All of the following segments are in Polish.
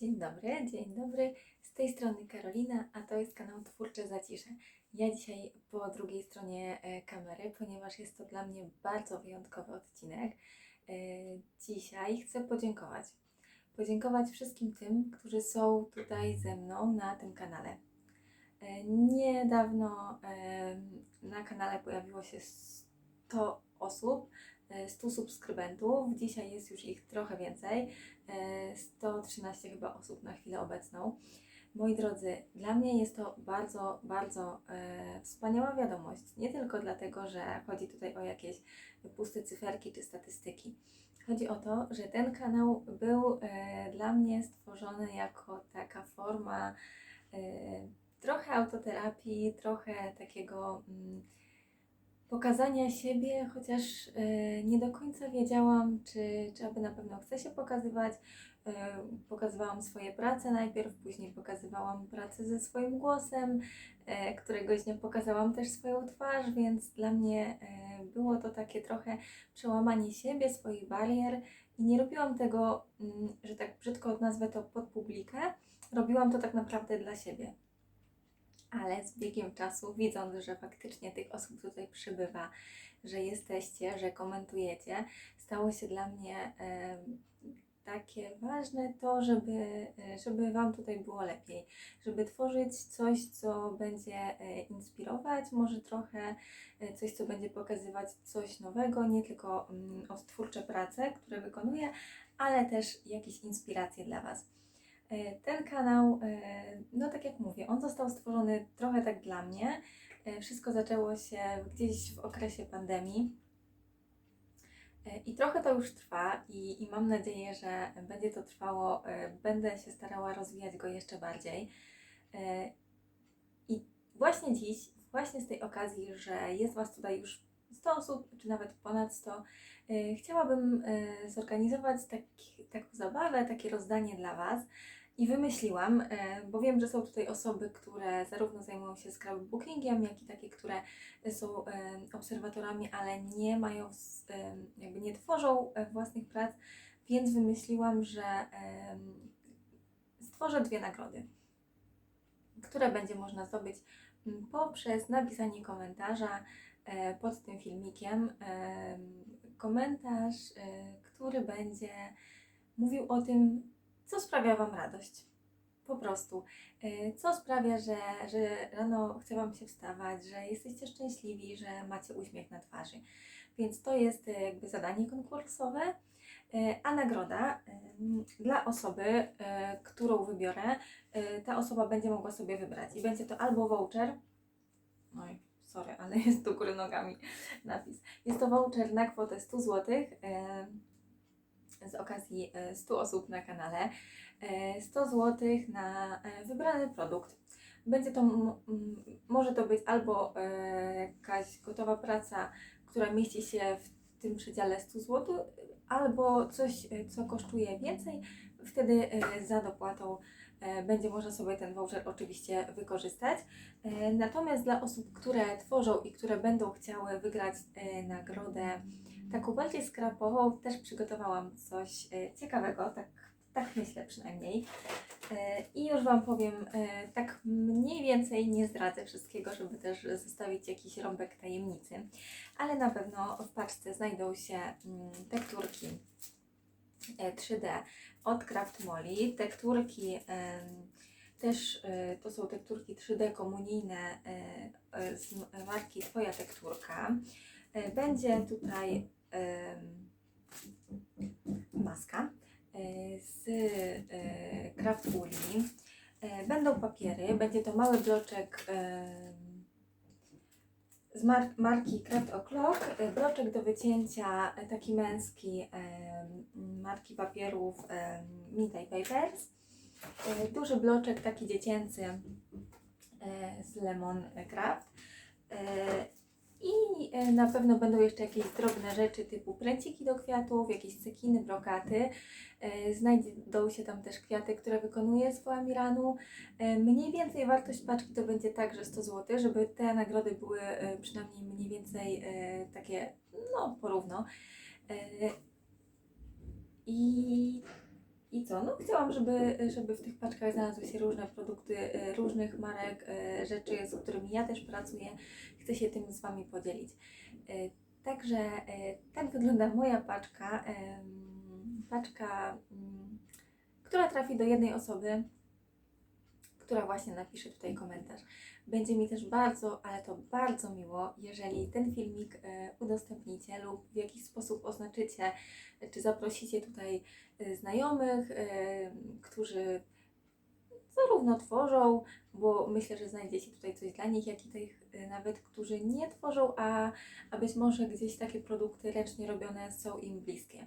Dzień dobry, dzień dobry. Z tej strony Karolina, a to jest kanał Twórcze Zacisze. Ja dzisiaj po drugiej stronie e, kamery, ponieważ jest to dla mnie bardzo wyjątkowy odcinek. E, Dzisiaj chcę podziękować. Podziękować wszystkim tym, którzy są tutaj ze mną na tym kanale. E, Niedawno na kanale pojawiło się 100 osób, 100 subskrybentów. Dzisiaj jest już ich trochę więcej. E, 113 chyba osób na chwilę obecną. Moi drodzy, dla mnie jest to bardzo, bardzo e, wspaniała wiadomość. Nie tylko dlatego, że chodzi tutaj o jakieś puste cyferki czy statystyki. Chodzi o to, że ten kanał był e, dla mnie stworzony jako taka forma e, trochę autoterapii, trochę takiego mm, pokazania siebie, chociaż e, nie do końca wiedziałam, czy, czy aby na pewno chcę się pokazywać. E, Pokazywałam swoje prace najpierw, później pokazywałam pracę ze swoim głosem. E, Któregoś dnia pokazałam też swoją twarz, więc dla mnie było to takie trochę przełamanie siebie, swoich barier i nie robiłam tego, mm, że tak brzydko nazwę to pod publikę. Robiłam to tak naprawdę dla siebie. Ale z biegiem czasu, widząc, że faktycznie tych osób tutaj przybywa, że jesteście, że komentujecie, stało się dla mnie takie ważne to, żeby, żeby Wam tutaj było lepiej, żeby tworzyć coś, co będzie e, inspirować, może trochę e, coś, co będzie pokazywać coś nowego, nie tylko mm, odtwórcze prace, które wykonuję, ale też jakieś inspiracje dla Was. E, Ten kanał, e, no tak jak mówię, on został stworzony trochę tak dla mnie. E, Wszystko zaczęło się gdzieś w okresie pandemii. I trochę to już trwa i, i mam nadzieję, że będzie to trwało. Będę się starała rozwijać go jeszcze bardziej. I właśnie dziś, właśnie z tej okazji, że jest Was tutaj już 100 osób, czy nawet ponad 100, e, chciałabym zorganizować taką zabawę, takie rozdanie dla Was. I wymyśliłam, e, bo wiem, że są tutaj osoby, które zarówno zajmują się scrapbookingiem, jak i takie, które są e, obserwatorami, ale nie mają, e, jakby nie tworzą e, własnych prac, więc wymyśliłam, że stworzę dwie nagrody, które będzie można zdobyć m, poprzez napisanie komentarza e, pod tym filmikiem. em, Komentarz, e, który będzie mówił o tym, co sprawia Wam radość. Po prostu. E, Co sprawia, że, że rano chce Wam się wstawać, że jesteście szczęśliwi, że macie uśmiech na twarzy. Więc to jest e, jakby zadanie konkursowe. E, A nagroda dla osoby, którą wybiorę, ta osoba będzie mogła sobie wybrać. I będzie to albo voucher. Oj, sorry, ale jest do góry nogami napis. Jest to voucher na kwotę 100 zł z okazji e, 100 osób na kanale. E, 100 zł na e, wybrany produkt. Będzie to, może to być albo e, jakaś gotowa praca, która mieści się w tym przedziale 100 zł, albo coś, e, co kosztuje więcej. Wtedy e, za dopłatą e, będzie można sobie ten voucher oczywiście wykorzystać. Natomiast dla osób, które tworzą i które będą chciały wygrać nagrodę taką bardziej skrapową, też przygotowałam coś ciekawego, tak, tak myślę przynajmniej. E, I już Wam powiem, e, tak mniej więcej nie zdradzę wszystkiego, żeby też zostawić jakiś rąbek tajemnicy, ale na pewno w paczce znajdą się mm, tekturki e, 3D od Craft Molly. Tekturki też e, to są tekturki 3D komunijne e, e, z marki Twoja Tekturka. E, Będzie tutaj maska e, z e, Craft Uli. E, Będą papiery, będzie to mały bloczek z mar- marki Craft O'Clock, e, bloczek do wycięcia e, taki męski marki papierów Midday Papers, e, duży bloczek taki dziecięcy e, z Lemon Craft e, i e, na pewno będą jeszcze jakieś drobne rzeczy typu pręciki do kwiatów, jakieś cekiny, brokaty. E, Znajdą się tam też kwiaty, które wykonuję z Foamiranu. E, Mniej więcej wartość paczki to będzie także 100 zł, żeby te nagrody były przynajmniej mniej więcej takie, no porówno. I I co? No chciałam, żeby, żeby w tych paczkach znalazły się różne produkty, e, różnych marek, e, rzeczy, z którymi ja też pracuję. Chcę się tym z Wami podzielić. E, Także tak wygląda moja paczka. Paczka, mm, która trafi do jednej osoby, która właśnie napisze tutaj komentarz. Będzie mi też bardzo, ale to bardzo miło, jeżeli ten filmik e, udostępnicie lub w jakiś sposób oznaczycie, czy zaprosicie tutaj e, znajomych, e, którzy zarówno tworzą, bo myślę, że znajdziecie tutaj coś dla nich, jak i tych nawet, którzy nie tworzą, a, a być może gdzieś takie produkty ręcznie robione są im bliskie.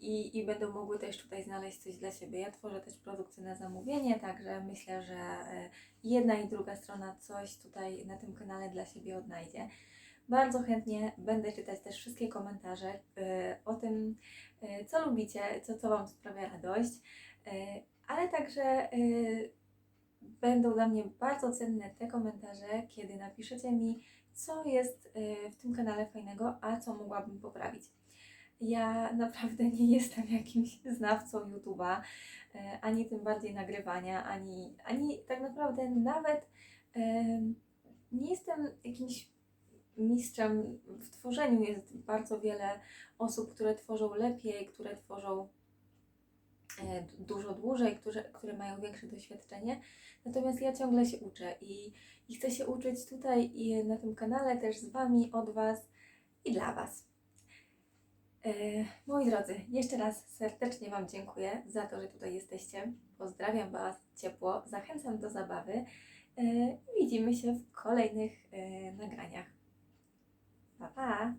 I, I będą mogły też tutaj znaleźć coś dla siebie. Ja tworzę też produkty na zamówienie, także myślę, że e, jedna i druga strona coś tutaj na tym kanale dla siebie odnajdzie. Bardzo chętnie będę czytać też wszystkie komentarze e, o tym, e, co lubicie, co, co Wam sprawia radość, ale także będą dla mnie bardzo cenne te komentarze, kiedy napiszecie mi, co jest w tym kanale fajnego, a co mogłabym poprawić. Ja naprawdę nie jestem jakimś znawcą YouTube'a, e, ani tym bardziej nagrywania, ani, ani tak naprawdę nawet nie jestem jakimś mistrzem w tworzeniu. Jest bardzo wiele osób, które tworzą lepiej, które tworzą e, dużo dłużej, które, które mają większe doświadczenie. Natomiast ja ciągle się uczę i, i chcę się uczyć tutaj i na tym kanale też z Wami, od Was i dla Was. E, Moi drodzy, jeszcze raz serdecznie Wam dziękuję za to, że tutaj jesteście. Pozdrawiam Was ciepło, zachęcam do zabawy e, i widzimy się w kolejnych e, nagraniach. Pa, pa!